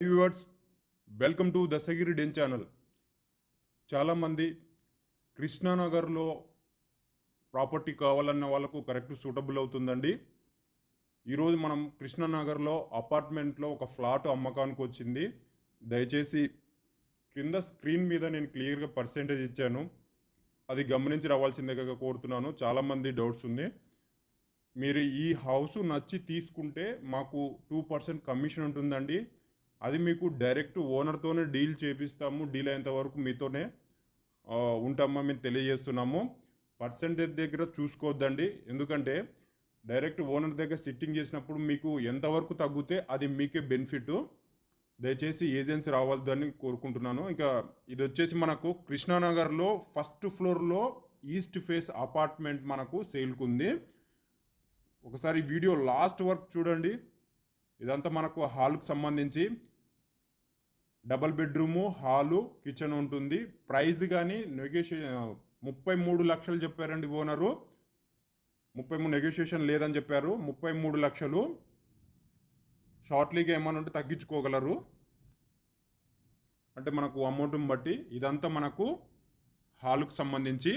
Viewers welcome to Dasagiri den channel చాలామంది కృష్ణానగర్లో property కావాలన్న వాళ్ళకు కరెక్ట్ సూటబుల్ అవుతుందండి. ఈరోజు మనం కృష్ణానగర్లో అపార్ట్మెంట్లో ఒక ఫ్లాట్ అమ్మకానికి వచ్చింది. దయచేసి కింద స్క్రీన్ మీద నేను క్లియర్గా పర్సెంటేజ్ ఇచ్చాను. అది గమనించి రావాల్సిందిగా కోరుతున్నాను. చాలామంది డౌట్స్ ఉంది. మీరు ఈ హౌస్ నచ్చి తీసుకుంటే మాకు టూ పర్సెంట్ కమిషన్ ఉంటుందండి. అది మీకు డైరెక్ట్ ఓనర్తోనే డీల్ చేపిస్తాము డీల్ అయ్యేంత వరకు మీతోనే ఉంటామా మేము తెలియజేస్తున్నాము. పర్సెంటేజ్ దగ్గర చూసుకోవద్దండి. ఎందుకంటే డైరెక్ట్ ఓనర్ దగ్గర సిట్టింగ్ చేసినప్పుడు మీకు ఎంతవరకు తగ్గితే అది మీకే బెనిఫిట్. దయచేసి ఏజెన్సీ రావద్దని కోరుకుంటున్నాను. ఇక ఇది వచ్చేసి మనకు కృష్ణానగర్లో ఫస్ట్ ఫ్లోర్లో ఈస్ట్ ఫేస్ అపార్ట్మెంట్ మనకు సేల్కు ఉంది. ఒకసారి వీడియో లాస్ట్ వర్క్ చూడండి. ఇదంతా మనకు హాల్కు సంబంధించి డబల్ బెడ్రూము హాలు కిచెన్ ఉంటుంది. ప్రైస్ కానీ నెగోషియేషన్ ముప్పై మూడు లక్షలు చెప్పారండి ఓనరు. ముప్పై మూడు నెగోషియేషన్ లేదని చెప్పారు. ముప్పై మూడు లక్షలు షార్ట్లీగా ఏమైనా ఉంటే తగ్గించుకోగలరు. అంటే మనకు అమౌంట్ని బట్టి ఇదంతా మనకు హాలుకు సంబంధించి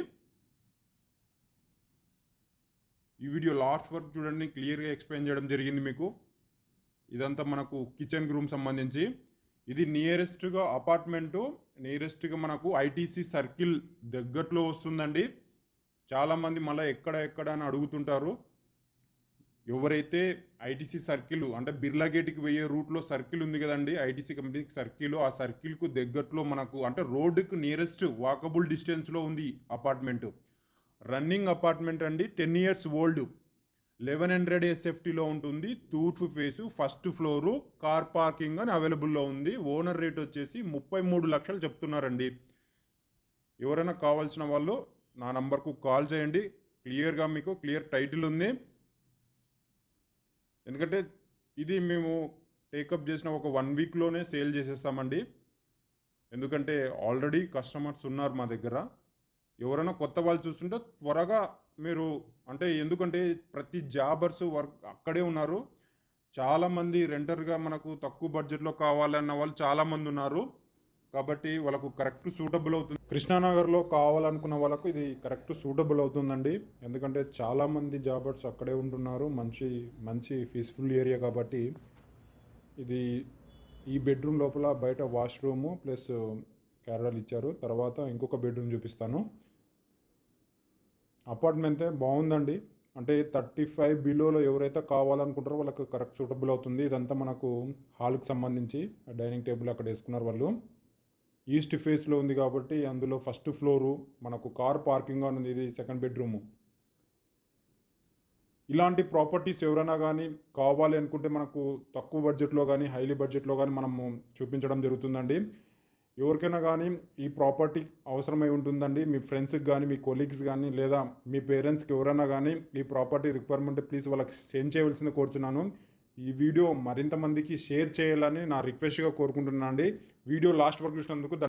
ఈ వీడియో లాస్ట్ వరకు చూడండి. క్లియర్గా ఎక్స్ప్లెయిన్ చేయడం జరిగింది మీకు. ఇదంతా మనకు కిచెన్ రూమ్ సంబంధించి. ఇది నియరెస్ట్గా అపార్ట్మెంటు నియరెస్ట్గా మనకు ఐటీసీ సర్కిల్ దగ్గరలో వస్తుందండి. చాలామంది మళ్ళీ ఎక్కడ ఎక్కడ అని అడుగుతుంటారు. ఎవరైతే ఐటీసీ సర్కిల్ అంటే బిర్లా గేట్కి పోయే రూట్లో సర్కిల్ ఉంది కదండి ఐటీసీ కంపెనీకి సర్కిల్ ఆ సర్కిల్కు దగ్గరలో మనకు అంటే రోడ్డుకు నియరెస్ట్ వాకబుల్ డిస్టెన్స్లో ఉంది అపార్ట్మెంట్. రన్నింగ్ అపార్ట్మెంట్ అండి ten years old. Eleven hundred ఎస్ఎఫ్టీలో ఉంటుంది తూర్పు face first floor car parking అని అవైలబుల్లో ఉంది. ఓనర్ రేట్ వచ్చేసి ముప్పై మూడు లక్షలు చెప్తున్నారండి. ఎవరైనా కావాల్సిన వాళ్ళు నా నంబర్కు కాల్ చేయండి. క్లియర్గా మీకు క్లియర్ టైటిల్ ఉంది. ఎందుకంటే ఇది మేము టేకప్ చేసిన ఒక వన్ వీక్లోనే సేల్ చేసేస్తామండి. ఎందుకంటే ఆల్రెడీ కస్టమర్స్ ఉన్నారు మా దగ్గర. ఎవరైనా కొత్త వాళ్ళు చూస్తుంటే త్వరగా మీరు అంటే ఎందుకంటే ప్రతి జాబర్స్ వర్క్ అక్కడే ఉన్నారు. చాలామంది రెంటర్గా మనకు తక్కువ బడ్జెట్లో కావాలన్న వాళ్ళు చాలామంది ఉన్నారు. కాబట్టి వాళ్ళకు కరెక్ట్ సూటబుల్ అవుతుంది. కృష్ణానగర్లో కావాలనుకున్న వాళ్ళకు ఇది కరెక్ట్ సూటబుల్ అవుతుందండి. ఎందుకంటే చాలామంది జాబర్స్ అక్కడే ఉంటున్నారు. మంచి మంచి పీస్ఫుల్ ఏరియా కాబట్టి ఇది ఈ బెడ్రూమ్ లోపల బయట వాష్రూము ప్లస్ క్యారల్ ఇచ్చారు. తర్వాత ఇంకొక బెడ్రూమ్ చూపిస్తాను. అపార్ట్మెంట్ బాగుందండి. అంటే థర్టీ ఫైవ్ బిలోలో ఎవరైతే కావాలనుకుంటారో వాళ్ళకి కరెక్ట్ సూటబుల్ అవుతుంది. ఇదంతా మనకు హాల్కి సంబంధించి డైనింగ్ టేబుల్ అక్కడ వేసుకున్నారు వాళ్ళు. ఈస్ట్ ఫేస్లో ఉంది కాబట్టి అందులో ఫస్ట్ ఫ్లోరు మనకు కార్ పార్కింగ్ అని ఉంది ఇది సెకండ్ బెడ్రూము. ఇలాంటి ప్రాపర్టీస్ ఎవరైనా కానీ కావాలి అనుకుంటే మనకు తక్కువ బడ్జెట్లో కానీ హైలీ బడ్జెట్లో కానీ మనము చూపించడం జరుగుతుందండి. ఎవరికైనా కానీ ఈ ప్రాపర్టీ అవసరమై ఉంటుందండి. మీ ఫ్రెండ్స్కి కానీ మీ కొలీగ్స్ కానీ లేదా మీ పేరెంట్స్కి ఎవరైనా కానీ ఈ ప్రాపర్టీ రిక్వైర్మెంట్ ప్లీజ్ వాళ్ళకి సెండ్ చేయవలసింది కోరుతున్నాను ఈ వీడియో మరింత మందికి షేర్ చేయాలని నా రిక్వెస్ట్గా కోరుకుంటున్నాను అండి వీడియో లాస్ట్ వరకు చూసినందుకు